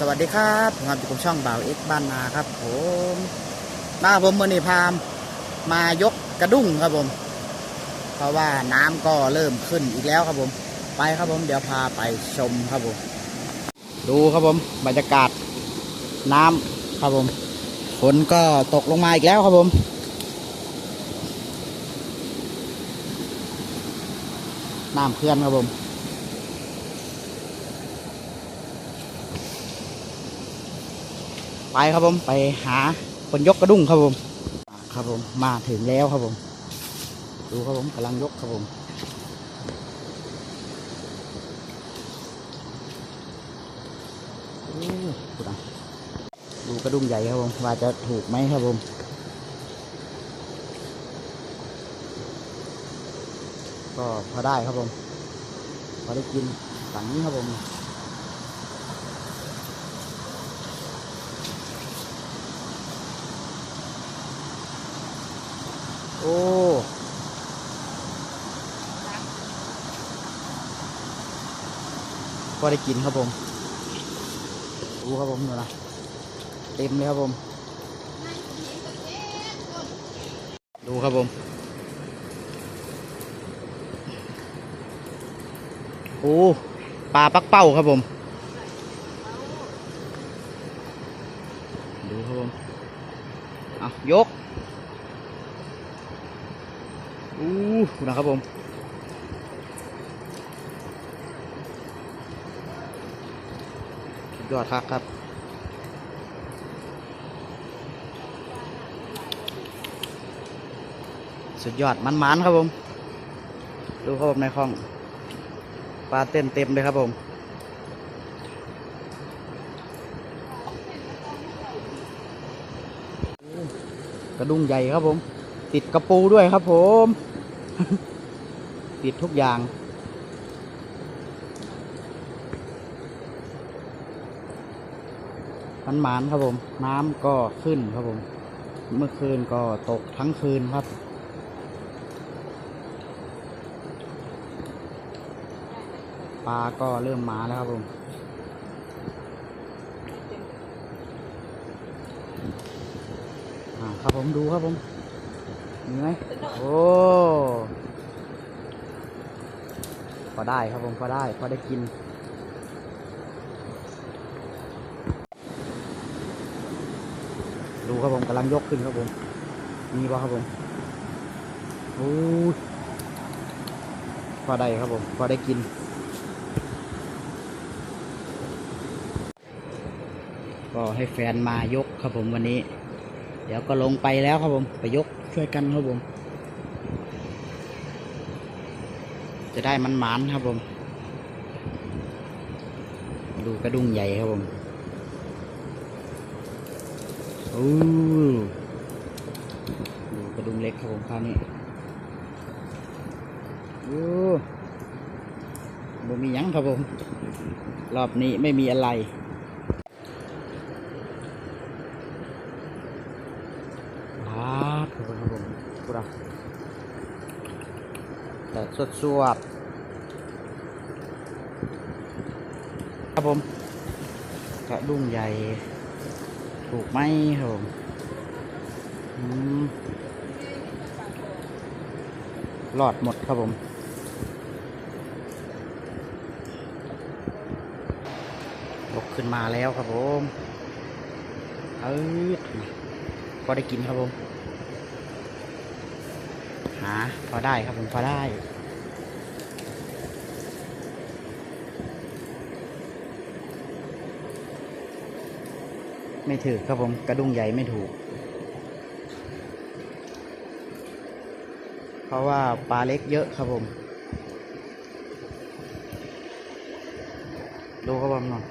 สวัสดีครับผมอยู่กับช่องบ่าวเอ็กบ้านนาครับ ผมมาผมมือนีพามมายกกระดุ้งครับผม เพราะว่าน้ำก็เริ่มขึ้นอีกแล้วครับผม ไปครับผมเดี๋ยวพาไปชมครับผม ดูครับผมบรรยากาศน้ำครับผมฝนก็ตกลงมาอีกแล้วครับผมน้ำเคลื่อนครับผม ไปครับผมไปหาคนยกกระดุ้งครับผมครับผมมาถึงแล้วครับผม ดูครับผมกำลังยกครับผมดูกระดุ้งใหญ่ครับผมว่าจะถูกไหมครับผมก็พอได้ครับผมพอได้กินสั่งนี้ครับผม โอ้ ก็ได้กินครับผมดูครับผมดูนะเต็มเลยครับผม ดูครับผมโอ้ปลาปักเป้าครับผม ดูครับผมเอายกอู้นะครับผม สุด ยอดครับครับ สุดยอดมันๆครับผม ดูครับผมในคลองปลาเต็มเต็มเลยครับผมกระดุงใหญ่ครับผม ติดกระปูด้วยครับผม ติดทุกอย่าง มันหมานครับผม น้ำก็ขึ้นครับผม เมื่อคืนก็ตกทั้งคืนครับ ปลาก็เริ่มมาแล้วครับผมอ่าครับผมดูครับผมมีไหมโอ้พอได้ครับผมพอได้พอได้กิน ดูครับผม กำลังยกขึ้นครับผม มีป่ะครับผมโอ้ยพอได้ครับผม พอได้กิน ก็ให้แฟนมายกครับผมวันนี้ เดี๋ยวก็ลงไปแล้วครับผม ไปยกช่วยกันครับผม จะได้มันหมานครับผม ดูกระดุงใหญ่ครับผม อู้ดูกระดุงเล็กครับผมคราวนี้อู้บ่มีหยังครับผม รอบนี้ไม่มีอะไรครับครับผมพูดอะแต่สดสวดครับผมกระดุ้งใหญ่ ถูกไหมครับผมอืมรอดหมดครับผมยกขึ้นมาแล้วครับผมเอ้ยก็ได้กินครับผม หา พอได้ครับผม พอได้ ไม่ถือครับผมกระดุงใหญ่ไม่ถูก เพราะว่าปลาเล็กเยอะครับผม ดูครับผมเนาะ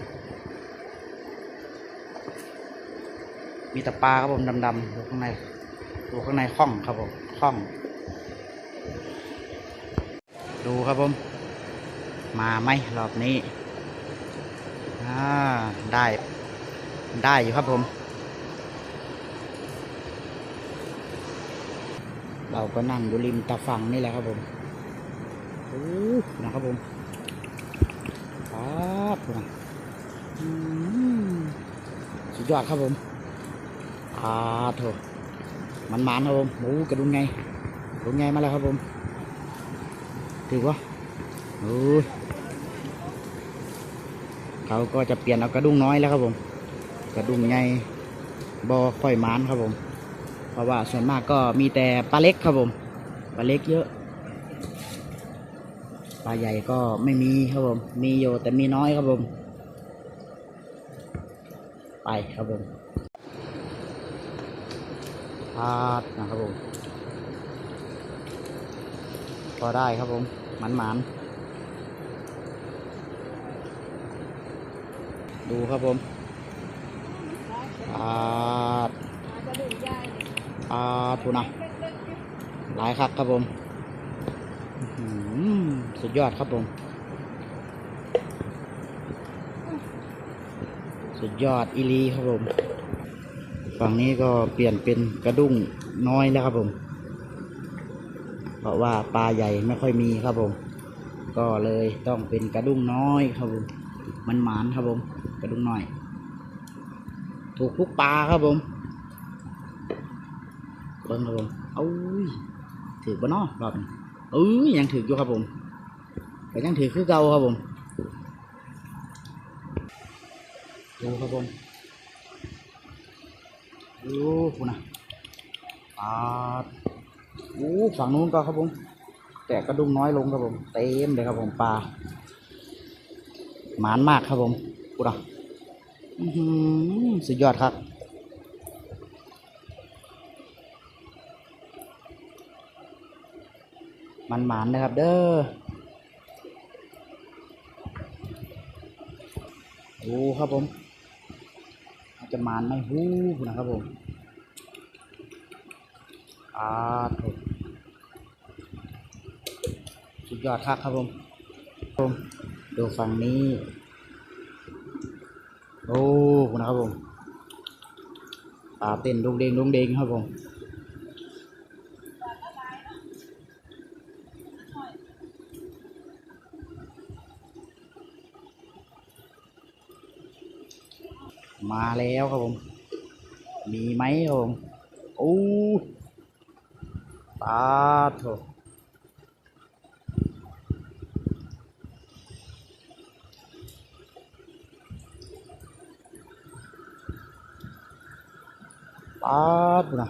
มีแต่ปลาครับผมดำๆอยู่ข้างในอยู่ข้างในห้องครับผมห้อง ดูครับผม มาไหมรอบนี้ อ่า ได้ ได้อยู่ครับผม เราก็นั่งอยู่ริมตะฝั่งนี่แหละครับผมโอ้นะครับผมครับผมอืมยอดครับผมอ่าโถมันมันครับผมโอ้กระดุมไงกระดุมไงมาแล้วครับผมถือวะโอ้เขาก็จะเปลี่ยนเอากระดุมน้อยแล้วครับผม กระดุมไงบอค่อยมานครับผม เพราะว่าส่วนมากก็มีแต่ปลาเล็กครับผมปลาเล็กเยอะปลาใหญ่ก็ไม่มีครับผม มีอยู่แต่มีน้อยครับผม ไปครับผมพาดนะครับผมพอได้ครับผมหมันหมันดูครับผม พาดพาดทูนะหลายครับครับผมอื้อหือสุดยอดครับผม สุดยอดอีหลีครับผม ฝั่งนี้ก็เปลี่ยนเป็นกระดุ้งน้อยแล้วครับผม เพราะว่าปลาใหญ่ไม่ค่อยมีครับผม ก็เลยต้องเป็นกระดุ้งน้อยครับผม มันหมานครับผม กระดุ้งน้อย ถูกทุกปลาครับผมเบิ้งครับผมเอ้ยถือปะเนาะรอบนี้เอ้ยยังถืออยู่ครับผมแต่ยังถือคือเก่าครับผมดูครับผมดูคุณนะปาดโอ้ฝั่งนู้นก็ครับผม แต่กระดุมน้อยลงครับผม เต็มเลยครับผมปลาหมานมากครับผมกูนะ สุดยอดครับ มันหมานนะครับ เด้อดูครับผมจจะหมานไม่หู้นะครับผมอาถูกสุดยอดครับครับผมผมดูฝั่งนี้ โอ้นะครับผมปลาเต้นดงเดงดงเดงครับผมมาแล้วครับผม มีไหมครับผมโอ้ปลาโถ ปลาดนะ